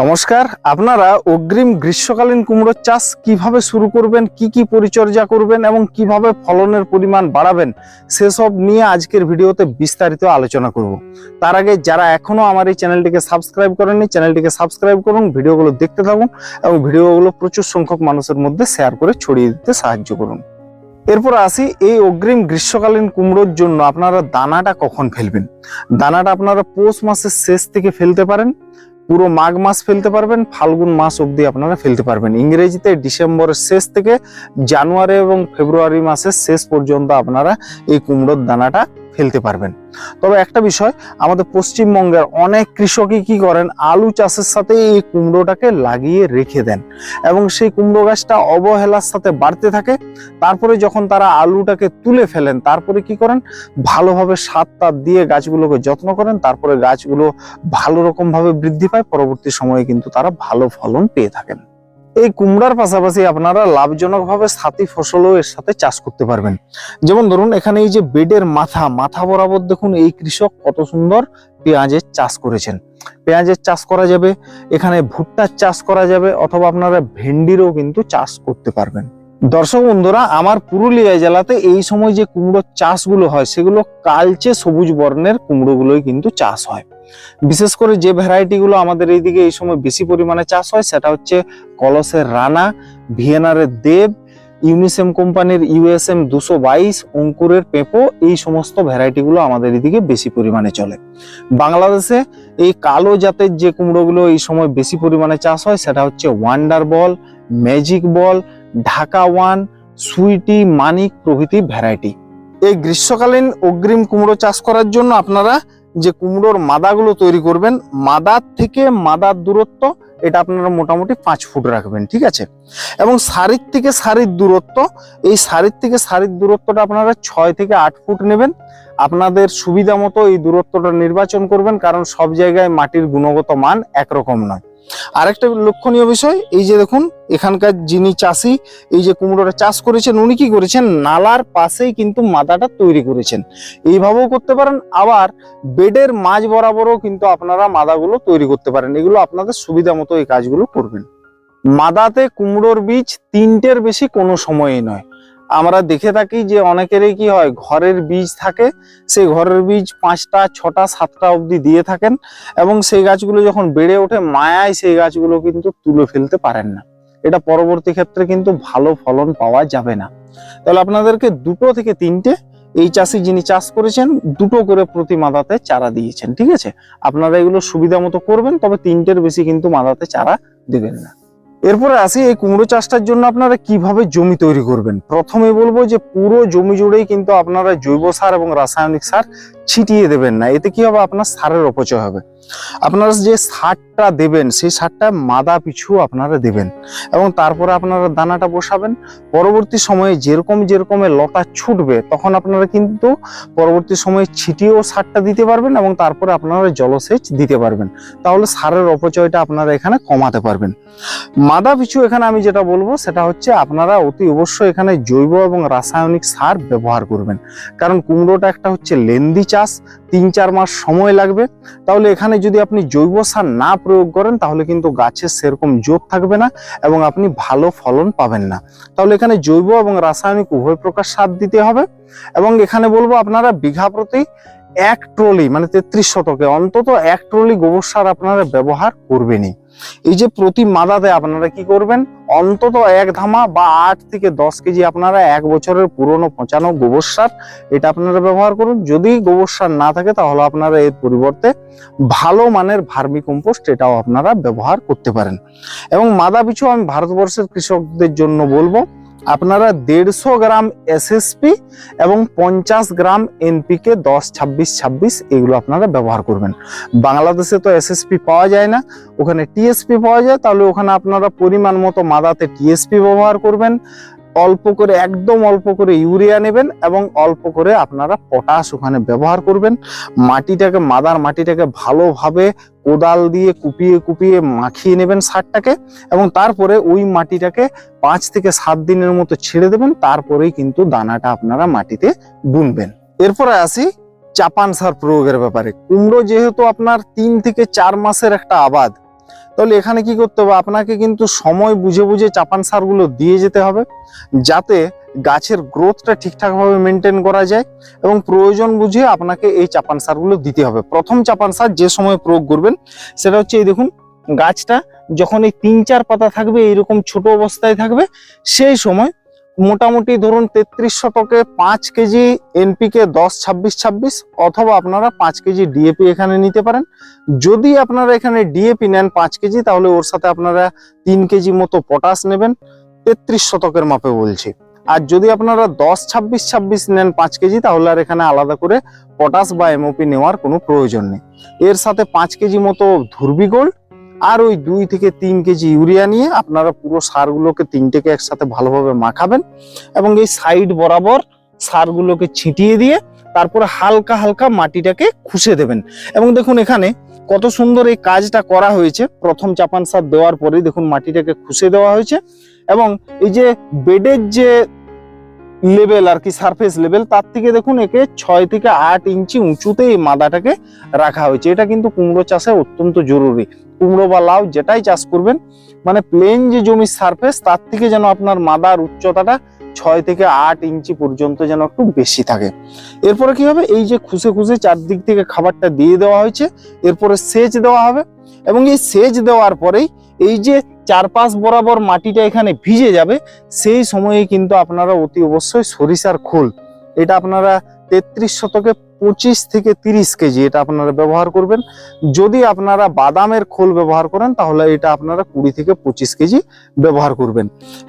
নমস্কার, আপনারা অগ্রিম গ্রীষ্মকালীন কুমড়োর চাষ কীভাবে শুরু করবেন, কি কি পরিচর্যা করবেন এবং কীভাবে ফলনের পরিমাণ বাড়াবেন, সেসব নিয়ে আজকের ভিডিওতে বিস্তারিত আলোচনা করব। তার আগে যারা এখনও আমার এই চ্যানেলটিকে সাবস্ক্রাইব করেননি, চ্যানেলটিকে সাবস্ক্রাইব করুন, ভিডিওগুলো দেখতে থাকুন এবং ভিডিওগুলো প্রচুর সংখ্যক মানুষের মধ্যে শেয়ার করে ছড়িয়ে দিতে সাহায্য করুন। এরপর আসি এই অগ্রিম গ্রীষ্মকালীন কুমড়োর জন্য আপনারা দানাটা কখন ফেলবেন? দানাটা আপনারা পৌষ মাসের শেষ থেকে ফেলতে পারেন। পুরো মাঘ মাস ফেলতে পারবেন, ফাল্গুন মাস অবধি আপনারা ফেলতে পারবেন। ইংরেজিতে ডিসেম্বরের শেষ থেকে জানুয়ারি এবং ফেব্রুয়ারি মাসের শেষ পর্যন্ত আপনারা এই কুমড়োর দানাটা ফেলতে পারবেন। তবে একটা বিষয়, আমাদের পশ্চিমবঙ্গের অনেক কৃষকই কি করেন? আলু চাষের সাথে এই কুমড়োটাকে লাগিয়ে রেখে দেন এবং সেই কুমড়ো গাছটা অবহেলার সাথে বাড়তে থাকে। তারপরে যখন তারা আলুটাকে তুলে ফেলেন, তারপরে কি করেন? ভালোভাবে সার তার দিয়ে গাছগুলোকে যত্ন করেন। তারপরে গাছগুলো ভালো রকমভাবে বৃদ্ধি পায়। পরবর্তী সময়ে কিন্তু তারা ভালো ফলন পেয়ে থাকেন। এই কুমড়ার পাশাপাশি আপনারা লাভজনকভাবে সাথী ফসলও এর সাথে চাষ করতে পারবেন। যেমন ধরুন, এখানে এই যে বেডের মাথা মাথা বরাবর দেখুন এই কৃষক কত সুন্দর পেঁয়াজের চাষ করেছেন। পেঁয়াজের চাষ করা যাবে, এখানে ভুট্টার চাষ করা যাবে, অথবা আপনারা ভেন্ডিরও কিন্তু চাষ করতে পারবেন। দর্শক বন্ধুরা, আমার পুরুলিয়া জেলাতে এই সময় যে কুমড়োর চাষগুলো হয়, সেগুলো কালচে সবুজ বর্ণের কুমড়োগুলোই কিন্তু চাষ হয়। বিশেষ করে যে ভ্যারাইটি গুলো আমাদের এইদিকে এই সময় বেশি পরিমাণে চাষ হয়, সেটা হচ্ছে কলসের রানা ভিয়েনারের দেব, ইউনিসেম কোম্পানির ইউএসএম দুশো বাইশ, অঙ্কুরের পেঁপো, এই সমস্ত ভ্যারাইটি গুলো আমাদের এদিকে বেশি পরিমাণে চলে। বাংলাদেশে এই কালো জাতের যে কুমড়োগুলো এই সময় বেশি পরিমাণে চাষ হয়, সেটা হচ্ছে wonder ball magic ball Dhaka one sweety Manik প্রভৃতি ভ্যারাইটি। এই গ্রীষ্মকালীন অগ্রিম কুমড়ো চাষ করার জন্য আপনারা যে কুমড়োর মাদাগুলো তৈরি করবেন, মাদার থেকে মাদার দূরত্ব, এটা আপনারা মোটামুটি পাঁচ ফুট রাখবেন, ঠিক আছে? এবং সারির থেকে সারির দূরত্ব, এই সারির থেকে সারির দূরত্বটা আপনারা ছয় থেকে আট ফুট নেবেন। আপনাদের সুবিধা মতো এই দূরত্বটা নির্বাচন করবেন, কারণ সব জায়গায় মাটির গুণগত মান একরকম নয়। আরেকটা লক্ষণীয় বিষয়, এই যে দেখুন, এখানকার যিনি চাষি, এই যে কুমড়োটা চাষ করেছেন, উনি কি করেছেন? নালার পাশেই কিন্তু মাদাটা তৈরি করেছেন। এইভাবেও করতে পারেন, আবার বেডের মাঝ বরাবরও কিন্তু আপনারা মাদাগুলো তৈরি করতে পারেন। এগুলো আপনাদের সুবিধা মতো এই কাজগুলো করবেন। মাদাতে কুমড়োর বীজ তিনটের বেশি কোনো সময়ই নয়। আমরা দেখে থাকি যে অনেকেরই কি হয়, ঘরের বীজ থাকে, সেই ঘরের বীজ পাঁচটা, ছটা, সাতটা অবধি দিয়ে থাকেন এবং সেই গাছগুলো যখন বেড়ে ওঠে, মায়ায় সেই গাছগুলো কিন্তু তুলে ফেলতে পারেন না। এটা পরবর্তী ক্ষেত্রে কিন্তু ভালো ফলন পাওয়া যাবে না। তাহলে আপনাদেরকে দুটো থেকে তিনটে এই চাষি যিনি চাষ করেছেন, দুটো করে প্রতি মাদাতে চারা দিয়েছেন, ঠিক আছে? আপনারা এগুলো সুবিধা মতো করবেন, তবে তিনটের বেশি কিন্তু মাদাতে চারা দিবেন না। এরপরে আসি এই কুমড়ো চাষটার জন্য আপনারা কীভাবে জমি তৈরি করবেন? প্রথমে বলব যে পুরো জমি জুড়েই কিন্তু আপনারা জৈব সার এবং রাসায়নিক সার ছিটিয়ে দেবেন না। এতে কি হবে? আপনার সারের অপচয় হবে। আপনারা যে সারটা দেবেন, সেই সারটা মাদা পিছু আপনারা দেবেন এবং তারপরে আপনারা দানাটা বসাবেন। পরবর্তী সময়ে যেরকম যেরকমের লতা ছুটবে, তখন আপনারা কিন্তু পরবর্তী সময়ে ছিটিয়েও সারটা দিতে পারবেন এবং তারপরে আপনারা জলসেচ দিতে পারবেন। তাহলে সারের অপচয়টা আপনারা এখানে কমাতে পারবেন। মাদা পিছু এখানে আমি যেটা বলব, সেটা হচ্ছে আপনারা অতি অবশ্যই এখানে জৈব এবং রাসায়নিক সার ব্যবহার করবেন। কারণ কুমড়োটা একটা হচ্ছে লেন্দি চাষ, তিন চার মাস সময় লাগবে। তাহলে এখানে যদি আপনি জৈব সার না প্রয়োগ করেন, তাহলে কিন্তু গাছের সেরকম জোর থাকবে না এবং আপনি ভালো ফলন পাবেন না। তাহলে এখানে জৈব এবং রাসায়নিক উভয় প্রকার সার দিতে হবে এবং এখানে বলব আপনারা বিঘা প্রতি এক ট্রলি মানে তেত্রিশ শতকে, অন্তত এক ট্রলি গোবর সার আপনারা ব্যবহার করবেনই। এই যে প্রতি মাদাতে আপনারা কি করবেন? অন্তত এক ধামা বা আট থেকে দশ কেজি আপনারা এক বছরের পুরনো পচানো গোবর সার এটা আপনারা ব্যবহার করুন। যদি গোবর সার না থাকে তাহলে আপনারা এর পরিবর্তে ভালো মানের ভার্মি কম্পোস্ট এটাও আপনারা ব্যবহার করতে পারেন। এবং মাদা পিছু আমি ভারতবর্ষের কৃষকদের জন্য বলব আপনারা দেড়শো গ্রাম এসএসপি এবং পঞ্চাশ গ্রাম এনপিকে দশ, ছাব্বিশ ছাব্বিশ এগুলো আপনারা ব্যবহার করবেন। বাংলাদেশে তো এসএসপি পাওয়া যায় না। ওখানে টিএসপি পাওয়া যায়, তাহলে ওখানে আপনারা পরিমাণ মতো মাদাতে টিএসপি ব্যবহার করবেন। অল্প করে, একদম অল্প করে ইউরিয়া নেবেন এবং অল্প করে আপনারা পটাশ ওখানে ব্যবহার করবেন। মাটিটাকে, মাদার মাটিটাকে ভালোভাবে কোদাল দিয়ে কুপিয়ে কুপিয়ে মাখিয়ে নেবেন সারটাকে এবং তারপরে ওই মাটিটাকে পাঁচ থেকে সাত দিনের মতো ছেড়ে দেবেন, তারপরেই কিন্তু দানাটা আপনারা মাটিতে বুনবেন। এরপরে আসি চাপান সার প্রয়োগের ব্যাপারে। কুমড়ো যেহেতু আপনার তিন থেকে চার মাসের একটা আবাদ তাহলে এখানে কি করতে হবে? আপনাকে কিন্তু সময় বুঝে বুঝে চাপান সারগুলো দিয়ে যেতে হবে, যাতে গাছের গ্রোথটা ঠিকঠাকভাবে মেনটেন করা যায় এবং প্রয়োজন বুঝে আপনাকে এই চাপান সারগুলো দিতে হবে। প্রথম চাপান সার যে সময় প্রয়োগ করবেন, সেটা হচ্ছে এই দেখুন, গাছটা যখন এই তিন চার পাতা থাকবে, এইরকম ছোট অবস্থায় থাকবে, সেই সময় মোটামুটি ধরুন তেত্রিশ শতকে পাঁচ কেজি এনপিকে দশ, ছাব্বিশ ছাব্বিশ, অথবা আপনারা পাঁচ কেজি ডিএপি এখানে নিতে পারেন। যদি আপনারা এখানে ডিএপি নেন পাঁচ কেজি, তাহলে ওর সাথে আপনারা তিন কেজি মতো পটাশ নেবেন। তেত্রিশ শতকের মাপে বলছি। আর যদি আপনারা দশ, ছাব্বিশ ছাব্বিশ নেন পাঁচ কেজি, তাহলে আর এখানে আলাদা করে পটাশ বা এমওপি নেওয়ার কোনো প্রয়োজন নেই। এর সাথে পাঁচ কেজি মতো ধুরবি গোল্ড আর ওই দুই থেকে তিন কেজি ইউরিয়া নিয়ে আপনারা পুরো সারগুলোকে তিনটেকে একসাথে ভালোভাবে মাখাবেন এবং এই সাইড বরাবর সারগুলোকে ছিটিয়ে দিয়ে তারপরে হালকা হালকা মাটিটাকে খুশে দেবেন। এবং দেখুন এখানে কত সুন্দর এই কাজটা করা হয়েছে। প্রথম চাপান সার দেওয়ার পরেই দেখুন মাটিটাকে খুশে দেওয়া হয়েছে এবং এই যে বেডের যে লেভেল আর কি সারফেস লেভেল তার থেকে দেখুন একে ছয় থেকে আট ইঞ্চি উঁচুতে এই মাদাটাকে রাখা হয়েছে। এটা কিন্তু কুমড়ো চাষে অত্যন্ত জরুরি। কুমড়ো বা লাউ যেটাই চাষ করবেন মানে প্লেন যে জমির সারফেস তার থেকে যেন আপনার মাদার উচ্চতাটা ছয় থেকে আট ইঞ্চি পর্যন্ত যেন একটু বেশি থাকে। এরপরে কি হবে? এই যে খুশে খুশে চারদিক থেকে খাবারটা দিয়ে দেওয়া হয়েছে, এরপরে সেচ দেওয়া হবে এবং এই সেচ দেওয়ার পরেই এই যে চারপাশ বরাবর মাটিটা এখানে ভিজে যাবে, সেই সময়ে কিন্তু আপনারা অতি অবশ্যই সরিষার খোল। এটা আপনারা তেত্রিশ শতকে পঁচিশ থেকে তিরিশ কেজি এটা আপনারা ব্যবহার করবেন। যদি আপনারা বাদামের খোল ব্যবহার করেন, তাহলে এটা আপনারা কুড়ি থেকে পঁচিশ কেজি ব্যবহার করবেন।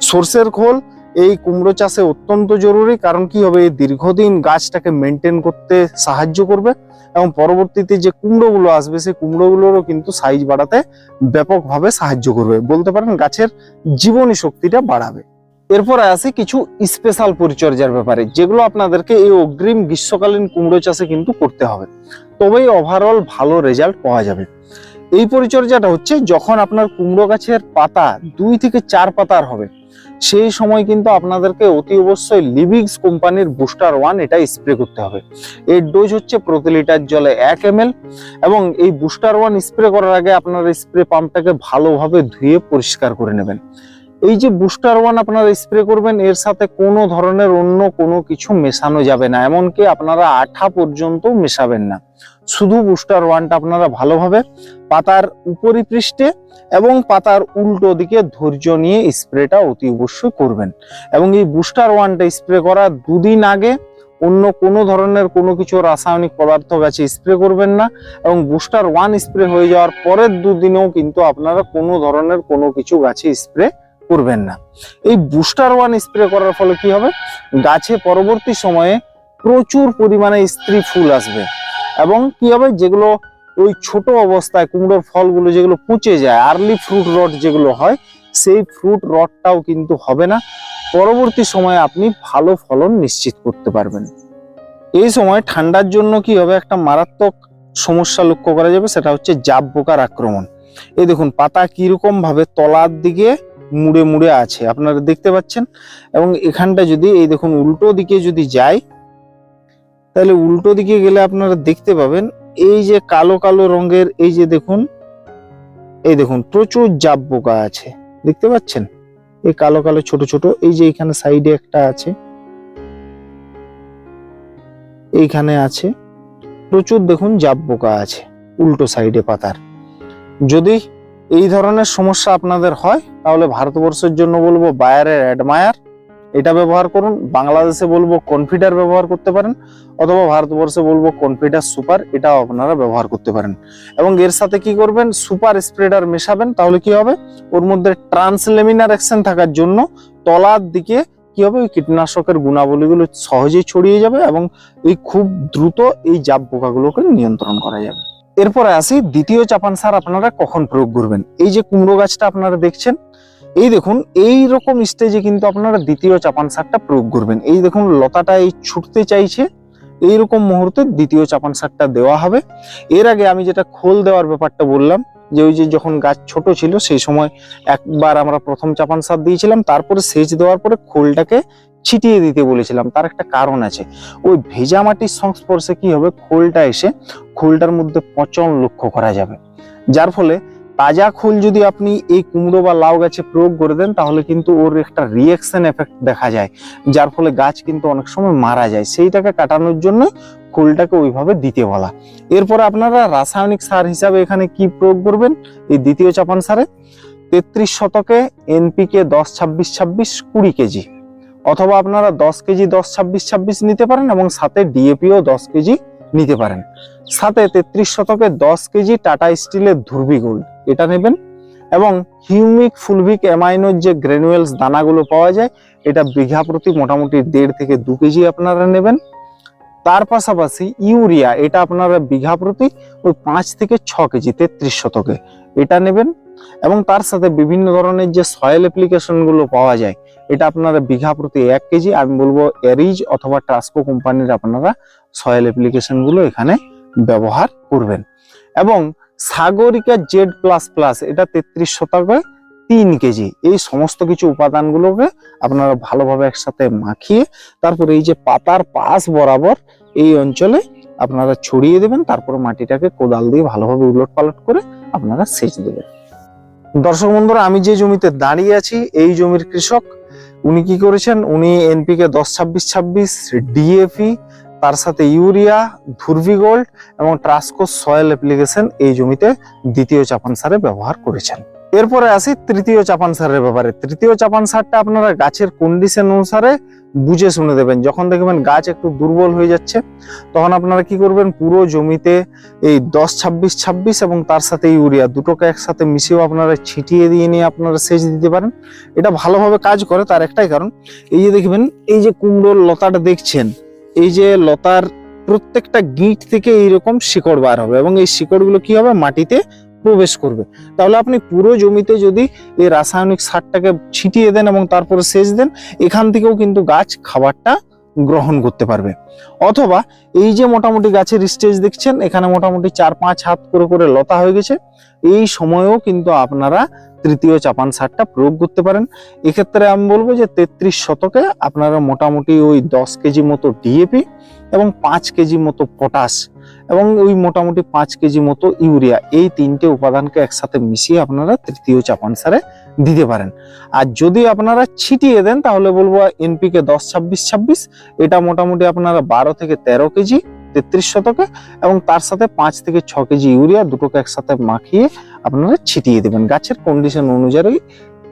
সর্ষের খোল এই কুমড়ো চাষে অত্যন্ত জরুরি, কারণ কি হবে, এই দীর্ঘদিন গাছটাকে মেনটেন করতে সাহায্য করবে এবং পরবর্তীতে যে কুমড়োগুলো আসবে, সেই কুমড়োগুলোরও কিন্তু সাইজ বাড়াতে ব্যাপকভাবে সাহায্য করবে। বলতে পারেন গাছের জীবনী শক্তিটা বাড়াবে। এরপরে আসি কিছু স্পেশাল পরিচর্যার ব্যাপারে, যেগুলো আপনাদেরকে এই অগ্রিম গ্রীষ্মকালীন কুমড়ো চাষে কিন্তু করতে হবে। তবেই ওভারঅল ভালো রেজাল্ট পাওয়া যাবে। এই পরিচর্যাটা হচ্ছে যখন আপনার কুমড়ো গাছের পাতা দুই থেকে চার পাতার হবে সেই সময় কিন্তু আপনাদেরকে অতি অবশ্যই লিভিংস কোম্পানির বুস্টার ওয়ান এটা স্প্রে করতে হবে। এর ডোজ হচ্ছে প্রতি লিটার জলে এক এম এবং এই বুস্টার ওয়ান স্প্রে করার আগে আপনার স্প্রে পাম্পটাকে ভালোভাবে ধুয়ে পরিষ্কার করে নেবেন। এই যে বুস্টার ওয়ান আপনারা স্প্রে করবেন, এর সাথে কোনো ধরনের অন্য কোনো কিছু মেশানো যাবে না। এমনকি আপনারা আঠা পর্যন্ত মেশাবেন না। শুধু বুস্টার ওয়ানটা আপনারা ভালোভাবে পাতার উপরিপৃষ্ঠে এবং পাতার উল্টো দিকে ধৈর্য নিয়ে স্প্রেটা অতি অবশ্যই করবেন। এবং এই বুস্টার ওয়ানটা স্প্রে করার দুদিন আগে অন্য কোনো ধরনের কোনো কিছু রাসায়নিক পদার্থ গাছে স্প্রে করবেন না এবং বুস্টার ওয়ান স্প্রে হয়ে যাওয়ার পরের দুদিনেও কিন্তু আপনারা কোনো ধরনের কোনো কিছু গাছে স্প্রে করবেন না। এই বুস্টার ওয়ান স্প্রে করার ফলে কি হবে? গাছে পরবর্তী সময়ে প্রচুর পরিমাণে স্ত্রী ফুল আসবে এবং কি হবে? যেগুলো ওই ছোট অবস্থায় কুমড়োর ফলগুলো যেগুলো পচে যায় আর্লি ফ্রুট রড যেগুলো হয়, সেই ফ্রুট রডটাও কিন্তু হবে না। পরবর্তী সময়ে আপনি ভালো ফলন নিশ্চিত করতে পারবেন। এই সময় ঠান্ডার জন্য কি হবে? একটা মারাত্মক সমস্যা লক্ষ্য করা যাবে, সেটা হচ্ছে জাব পোকার আক্রমণ। এই দেখুন, পাতা কীরকম ভাবে তলার দিকে মুড়ে মুড়ে আছে, আপনারা দেখতে পাচ্ছেন। এবং এখানটা যদি, এই দেখুন, উল্টো দিকে যদি যায় তাহলে উল্টো দিকে গেলে আপনারা দেখতে পাবেন, এই যে কালো কালো রঙের, এই যে দেখুন, এই দেখুন, প্রচুর জাব পোকা আছে, দেখতে পাচ্ছেন? এই কালো কালো ছোট ছোট, এই যে এখানে সাইডে একটা আছে, এইখানে আছে, প্রচুর দেখুন জাব পোকা আছে, উল্টো সাইডে পাতার। যদি এই ধরনের সমস্যা আপনাদের হয়, তাহলে ভারতবর্ষের জন্য বলব বায়ারের অ্যাডমায়ার এটা ব্যবহার করুন। বাংলাদেশে বলব কনফিডার ব্যবহার করতে পারেন, অথবা ভারতবর্ষে বলব কনফিডার সুপার এটাও আপনারা ব্যবহার করতে পারেন। এবং এর সাথে কি করবেন? সুপার স্প্রেডার মেশাবেন, তাহলে কি হবে? ওর মধ্যে ট্রান্সলেমিনার অ্যাকশন থাকার জন্য তলার দিকে কি হবে? ওই কীটনাশকের গুণাবলীগুলো সহজেই ছড়িয়ে যাবে এবং এই খুব দ্রুত এই জাব পোকাগুলোকে নিয়ন্ত্রণ করা যাবে। এরপরে আসি দ্বিতীয় চাপান সার আপনারা কখন প্রয়োগ করবেন? এই যে কুমড়ো গাছটা আপনারা দেখছেন, এই দেখুন, এই রকম স্টেজে কিন্তু আপনারা দ্বিতীয় চাপান সারটা প্রয়োগ করবেন। এই দেখুন, লতাটা এই ছুটতে চাইছে এইরকম মুহূর্তে দ্বিতীয় চাপান সারটা দেওয়া হবে। এর আগে আমি যেটা খোল দেওয়ার ব্যাপারটা বললাম, যে ওই যে যখন গাছ ছোট ছিল, সেই সময় একবার আমরা প্রথম চাপান সার দিয়েছিলাম, তারপরে সেচ দেওয়ার পরে খোলটাকে ছিটিয়ে দিতে বলেছিলাম, তার একটা কারণ আছে। ওই ভেজা মাটির সংস্পর্শে কি হবে? খোলটা এসে খোলটার মধ্যে পচন লক্ষ্য করা যাবে। যার ফলে তাজা খোল যদি আপনি এই কুমড়ো বা লাউ গাছে প্রয়োগ করে দেন, তাহলে কিন্তু ওর একটা রিয়াকশন এফেক্ট দেখা যায়। যার ফলে গাছ কিন্তু অনেক সময় মারা যায়। সেইটাকে কাটানোর জন্য খোলটাকে ওইভাবে দিতে বলা। এরপর আপনারা রাসায়নিক সার হিসাবে এখানে কি প্রয়োগ করবেন? এই দ্বিতীয় চাপান সারে। তেত্রিশ শতকে এনপিকে দশ, ছাব্বিশ ছাব্বিশ, কুড়ি কেজি। অথবা আপনারা দশ কেজি, দশ, ছাব্বিশ ছাব্বিশ নিতে পারেন এবং সাথে ডিএপিও দশ কেজি নিতে পারেন। সাথে তেত্রিশ শতকে দশ কেজি টাটা স্টিলের ধুরবি গোল্ড এটা নেবেন এবং হিউমিক ফুলভিক অ্যামাইনোর যে গ্র্যানুয়েলস দানাগুলো পাওয়া যায়, এটা বিঘা প্রতি মোটামুটি দেড় থেকে দু কেজি আপনারা নেবেন। তার পাশাপাশি ইউরিয়া, এটা আপনারা বিঘা প্রতি ওই পাঁচ থেকে ছ কেজি, তেত্রিশ শতকে এটা নেবেন। এবং তার সাথে বিভিন্ন ধরনের যে সয়েল অ্যাপ্লিকেশনগুলো পাওয়া যায় এটা আপনারা বিঘা প্রতি এক কেজি, আমি বলব এরিজ অথবা ট্রাস্কো কোম্পানির আপনারা সয়েল অ্যাপ্লিকেশনগুলো এখানে ব্যবহার করবেন। এবং সাগরিকা জেড প্লাস প্লাস, এটা তেত্রিশ শতাংশে তিন কেজি, এই সমস্ত কিছু উপাদানগুলোকে আপনারা ভালোভাবে একসাথে মাখিয়ে, তারপরে এই যে পাতার পাশ বরাবর এই অঞ্চলে আপনারা ছড়িয়ে দেবেন, তারপরে মাটিটাকে কোদাল দিয়ে ভালোভাবে উলট পালট করে আপনারা সেচ দেবেন। দর্শক বন্ধুরা, আমি যে জমিতে দাঁড়িয়ে আছি, এই জমির কৃষক উনি কি করেছেন? উনি এনপিকে দশ ছাব্বিশ ছাব্বিশ ডিএপি তার সাথে ইউরিয়া ধুরভি গোল্ড এবং ট্রাস্কো সয়েল অ্যাপ্লিকেশন এই জমিতে দ্বিতীয় চাপান সারে ব্যবহার করেছেন। এরপরে আসি তৃতীয় চাপান সারের ব্যাপারে। তৃতীয় চাপান সারটা আপনারা গাছের কন্ডিশন অনুসারে বুঝে শুনে দেবেন। যখন দেখবেন গাছ একটু দুর্বল হয়ে যাচ্ছে, তখন আপনারা কি করবেন? পুরো জমিতে এই দশ, ছাব্বিশ ছাব্বিশ এবং তার সাথে ইউরিয়া দুটোকে একসাথে মিশিয়েও আপনারা ছিটিয়ে দিয়ে নিয়ে আপনারা সেচ দিতে পারেন। এটা ভালোভাবে কাজ করে, তার একটাই কারণ, এই যে দেখবেন, এই যে কুমড়োর লতাটা দেখছেন, এই যে লতার প্রত্যেকটা গিট থেকে এইরকম শিকড় বার হবে এবং এই শিকড়গুলো কি হবে? মাটিতে প্রবেশ করবে। তাহলে আপনি পুরো জমিতে যদি এই রাসায়নিক সারটাকে ছিটিয়ে দেন এবং তারপরে সেচ দেন, এখান থেকেও কিন্তু গাছ খাবারটা গ্রহণ করতে পারবে। অথবা এই যে মোটামুটি গাছের স্টেজ দেখছেন, এখানে মোটামুটি চার পাঁচ হাত করে করে লতা হয়ে গেছে। এই সময়েও কিন্তু আপনারা তৃতীয় চাপান সারটা প্রয়োগ করতে পারেন। এক্ষেত্রে আমি বলব যে তেত্রিশ শতকে আপনারা মোটামুটি ওই দশ কেজি মতো ডিএপি এবং পাঁচ কেজি মতো পটাশ এবং ওই মোটামুটি পাঁচ কেজি মতো ইউরিয়া, এই তিনটে উপাদানকে একসাথে মিশিয়ে আপনারা তৃতীয় চাপান সারে দিতে পারেন। আর যদি আপনারা ছিটিয়ে দেন, তাহলে বলব এনপিকে দশ, ছাব্বিশ ছাব্বিশ, এটা মোটামুটি আপনারা বারো থেকে তেরো কেজি, তেত্রিশ শতকে, এবং তার সাথে পাঁচ থেকে ছ কেজি ইউরিয়া দুটোকে একসাথে মাখিয়ে আপনারা ছিটিয়ে দেবেন। গাছের কন্ডিশন অনুযায়ী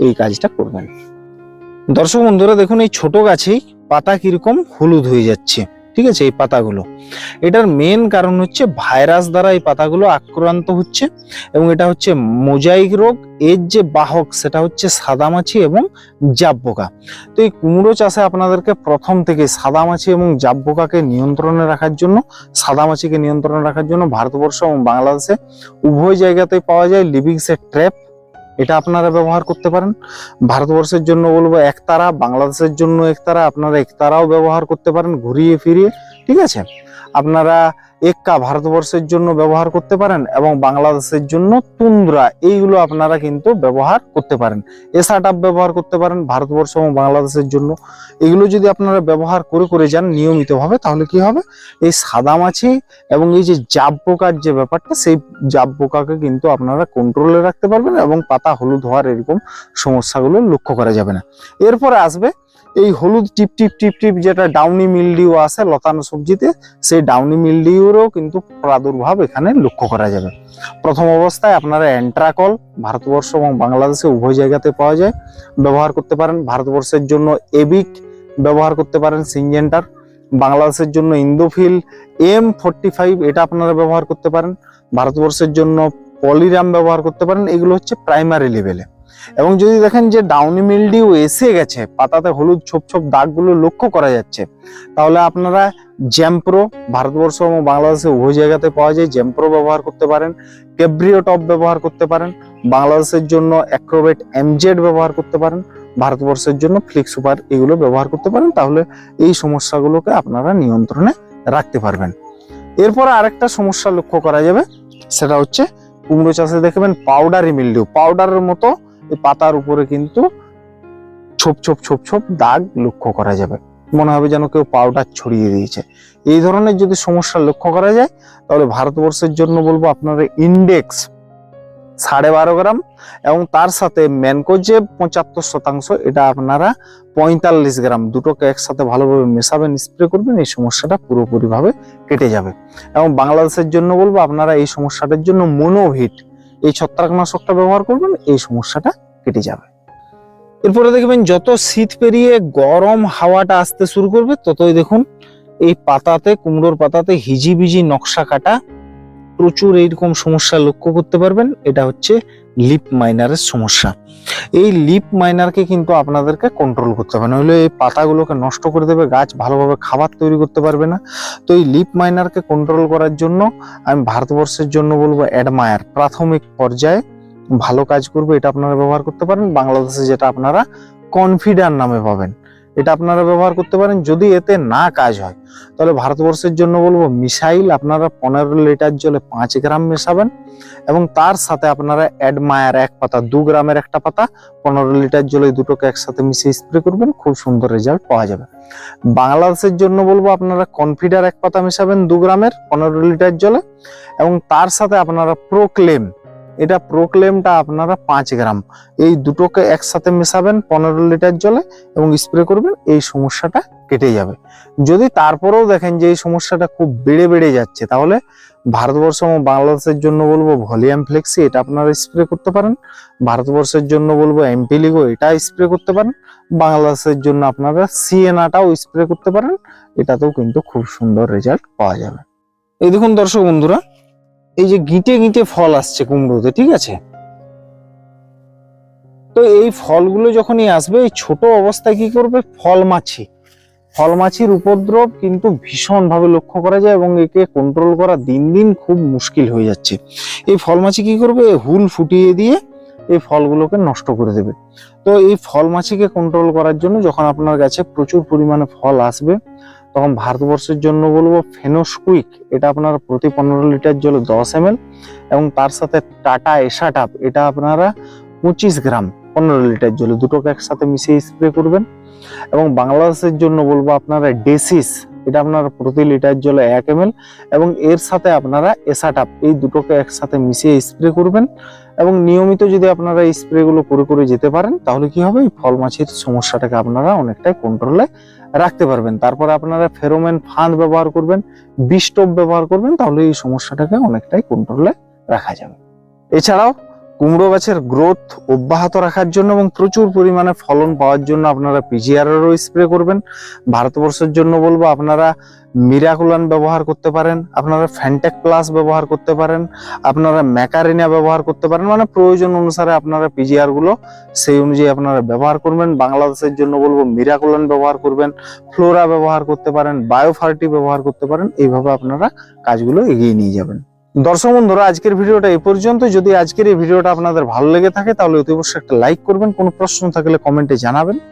এই কাজটা করবেন। দর্শক বন্ধুরা, দেখুন এই ছোট গাছেই পাতা কীরকম হলুদ হয়ে যাচ্ছে। ঠিক আছে, এই পাতাগুলো। এটার মেন কারণ হচ্ছে ভাইরাস দ্বারা এই পাতাগুলো আক্রান্ত হচ্ছে এবং এটা হচ্ছে মোজাইক রোগ। এর যে বাহক, সেটা হচ্ছে সাদামাছি এবং জাব পোকা তো এই কুমড়ো চাষে আপনাদেরকে প্রথম থেকে সাদামাছি এবং জাব পোকাকে নিয়ন্ত্রণে রাখার জন্য, সাদামাছিকে নিয়ন্ত্রণে রাখার জন্য ভারতবর্ষ এবং বাংলাদেশে উভয় জায়গাতেই পাওয়া যায় লিভিংসের ট্র্যাপ এটা আপনারা ব্যবহার করতে পারেন। ভারতবর্ষের জন্য বলব একতারা, বাংলাদেশের জন্য একতারা, আপনারা একতারাও ব্যবহার করতে পারেন ঘুরিয়ে ফিরিয়ে, ঠিক আছে? আপনারা এক্কা ভারতবর্ষের জন্য ব্যবহার করতে পারেন এবং বাংলাদেশের জন্য তুন্দ্রা, এইগুলো আপনারা কিন্তু ব্যবহার করতে পারেন। এসাট ব্যবহার করতে পারেন ভারতবর্ষ এবং বাংলাদেশের জন্য। এগুলো যদি আপনারা ব্যবহার করে করে যান নিয়মিতভাবে, তাহলে কি হবে? এই সাদা মাছি এবং এই যে জাব পোকার যে ব্যাপারটা, সেই জাব পোকাকে কিন্তু আপনারা কন্ট্রোলে রাখতে পারবেন এবং পাতা হলুদ হওয়ার এরকম সমস্যাগুলো লক্ষ্য করা যাবে না। এরপরে আসবে এই হলুদ টিপ টিপ টিপ টিপ যেটা ডাউনি মিলডিউ আছে, লতানো সবজিতে, সেই ডাউনি মিলডিউরও কিন্তু প্রাদুর্ভাব এখানে লক্ষ্য করা যাবে। প্রথম অবস্থায় আপনারা অ্যান্ট্রাকল ভারতবর্ষ এবং বাংলাদেশে উভয় জায়গাতে পাওয়া যায়। ব্যবহার করতে পারেন ভারতবর্ষের জন্য এবিক ব্যবহার করতে পারেন সিনজেন্টার বাংলাদেশের জন্য ইন্দোফিল এম ফোরটি ফাইভ এটা আপনারা ব্যবহার করতে পারেন। ভারতবর্ষের জন্য পলিরাম ব্যবহার করতে পারেন। এগুলো হচ্ছে প্রাইমারি লেভেলে এবং যদি দেখেন যে ডাউনি মিলডিউ এসে গেছে, পাতাতে হলুদ ছোপ ছোপ দাগগুলো লক্ষ্য করা যাচ্ছে, তাহলে আপনারা জ্যাম্প্রো ভারতবর্ষ এবং বাংলাদেশে উভয় জায়গাতে পাওয়া যায়। জ্যাম্প্রো ব্যবহার করতে পারেন কেব্রিও টপ ব্যবহার করতে পারেন, বাংলাদেশের জন্য অ্যাক্রোবেট এমজেড ব্যবহার করতে পারেন, ভারতবর্ষের জন্য ফ্লিক সুপার এগুলো ব্যবহার করতে পারেন, তাহলে এই সমস্যাগুলোকে আপনারা নিয়ন্ত্রণে রাখতে পারবেন। এরপরে আরেকটা সমস্যা লক্ষ্য করা যাবে, সেটা হচ্ছে কুমড়ো চাষে দেখবেন পাউডারি মিলডিউ পাউডারের মতো এই পাতার উপরে কিন্তু ছোপ ছোপ ছোপ ছোপ দাগ লক্ষ্য করা যাবে। মনে হবে যেন কেউ পাউডার ছড়িয়ে দিয়েছে। এই ধরনের যদি সমস্যা লক্ষ্য করা যায়, তাহলে ভারতবর্ষের জন্য বলব আপনারা ইন্ডেক্স সাড়ে বারো গ্রাম এবং তার সাথে ম্যানকো যে পঁচাত্তর শতাংশ, এটা আপনারা পঁয়তাল্লিশ গ্রাম দুটোকে একসাথে ভালোভাবে মেশাবেন স্প্রে করবেন, এই সমস্যাটা পুরোপুরিভাবে কেটে যাবে। এবং বাংলাদেশের জন্য বলব আপনারা এই সমস্যাটার জন্য মোনোভিট এই ছত্রাকনাশকটা ব্যবহার করবেন, এই সমস্যাটা কেটে যাবে। এরপরে দেখবেন যত শীত পেরিয়ে গরম হাওয়াটা আসতে শুরু করবে, ততই দেখুন এই পাতাতে, কুমড়োর পাতাতে হিজিবিজি নকশা কাটা প্রচুর এইরকম সমস্যা লক্ষ্য করতে পারবেন। এটা হচ্ছে লিপ মাইনারের সমস্যা। এই লিপ মাইনারকে কিন্তু আপনাদেরকে কন্ট্রোল করতে হবে। নইলে এই পাতাগুলোকে নষ্ট করে দেবে, গাছ ভালোভাবে খাবার তৈরি করতে পারবে না। তো এই লিপ মাইনারকে কন্ট্রোল করার জন্য আমি ভারতবর্ষের জন্য বলব অ্যাডমায়ার প্রাথমিক পর্যায়ে ভালো কাজ করবে, এটা আপনারা ব্যবহার করতে পারেন। বাংলাদেশে যেটা আপনারা কনফিডার নামে পাবেন। এটা আপনারা ব্যবহার করতে পারেন। যদি এতে না কাজ হয়, তাহলে ভারতবর্ষের জন্য বলব মিসাইল আপনারা পনেরো লিটার জলে পাঁচ গ্রাম মেশাবেন এবং তার সাথে আপনারা অ্যাডমায়ার এক পাতা, দু গ্রামের একটা পাতা পনেরো লিটার জলে দুটোকে একসাথে মিশিয়ে স্প্রে করবেন, খুব সুন্দর রেজাল্ট পাওয়া যাবে। বাংলাদেশের জন্য বলব আপনারা কনফিডার এক পাতা মেশাবেন দু গ্রামের পনেরো লিটার জলে এবং তার সাথে আপনারা প্রোক্লেম এটা প্রোক্লেমটা আপনারা পাঁচ গ্রাম। এই দুটোকে একসাথে মেশাবেন পনেরো লিটার জলে এবং স্প্রে করবেন, এই সমস্যাটা কেটে যাবে। যদি তারপরেও দেখেন যে এই সমস্যাটা খুব বেড়ে বেড়ে যাচ্ছে, তাহলে ভারতবর্ষ এবং বাংলাদেশের জন্য বলব ভলিউম ফ্লেক্সি এটা আপনারা স্প্রে করতে পারেন। ভারতবর্ষের জন্য বলব এমপিলিগো এটা স্প্রে করতে পারেন। বাংলাদেশের জন্য আপনারা সিএনাটাও স্প্রে করতে পারেন। এটাতেও কিন্তু খুব সুন্দর রেজাল্ট পাওয়া যাবে। এই দেখুন দর্শক বন্ধুরা এই যে গিটে গিটে ফল আসছে কুমড়োতে, ঠিক আছে? তো এই ফলগুলো যখনই আসবে, এই ছোট অবস্থায় কি করবে? ফল মাছি। ফল মাছির উপদ্রব কিন্তু ভীষণ ভাবে লক্ষ্য করা যায় এবং একে কন্ট্রোল করা দিন দিন খুব মুশকিল হয়ে যাচ্ছে। এই ফল মাছি কি করবে? হুল ফুটিয়ে দিয়ে এই ফলগুলোকে নষ্ট করে দেবে। তো এই ফল মাছিকে কন্ট্রোল করার জন্য যখন আপনার গাছে প্রচুর পরিমাণে ফল আসবে তখন ভারতবর্ষের জন্য বলব ফেনোসকুইক। এটা আপনার প্রতি পনেরো লিটার জলে দশ এম এবং তার সাথে টাটা এসাটাপ এটা আপনারা পঁচিশ গ্রাম পনেরো লিটার জলে দুটোকে একসাথে মিশিয়ে স্প্রে করবেন। এবং বাংলাদেশের জন্য বলব আপনারা ডেসিস, এটা আপনার প্রতি লিটার জলে এক এম এবং এর সাথে আপনারা এসাটাপ এই দুটোকে একসাথে মিশিয়ে স্প্রে করবেন। এবং নিয়মিত যদি আপনারা এই স্প্রেগুলো করে করে যেতে পারেন, তাহলে কি হবে? ফল মাছির সমস্যাটাকে আপনারা অনেকটাই কন্ট্রোলে রাখতে পারবেন। তারপরে আপনারা ফেরোমেন ফাঁদ ব্যবহার করবেন বিস্টোভ ব্যবহার করবেন, তাহলে এই সমস্যাটাকে অনেকটাই কন্ট্রোলে রাখা যাবে। এছাড়াও কুমড়ো গাছের গ্রোথ অব্যাহত রাখার জন্য এবং প্রচুর পরিমাণে ফলন পাওয়ার জন্য আপনারা পিজিআরেরও স্প্রে করবেন। ভারতবর্ষের জন্য বলব আপনারা মিরাকুলান ব্যবহার করতে পারেন, আপনারা ফ্যান্টেক প্লাস ব্যবহার করতে পারেন, আপনারা ম্যাকারিনা ব্যবহার করতে পারেন মানে প্রয়োজন অনুসারে আপনারা পিজিআরগুলো সেই অনুযায়ী আপনারা ব্যবহার করবেন। বাংলাদেশের জন্য বলব মিরাকুলান ব্যবহার করবেন ফ্লোরা ব্যবহার করতে পারেন বায়োফার্টি ব্যবহার করতে পারেন, এইভাবে আপনারা কাজগুলো এগিয়ে নিয়ে যাবেন। দর্শক বন্ধুরা, আজকের ভিডিওটা এই পর্যন্ত যদি আজকের এই ভিডিওটা আপনাদের ভালো লেগে থাকে, তাহলে অতি অবশ্যই একটা লাইক করবেন। কোনো প্রশ্ন থাকলে কমেন্টে জানাবেন।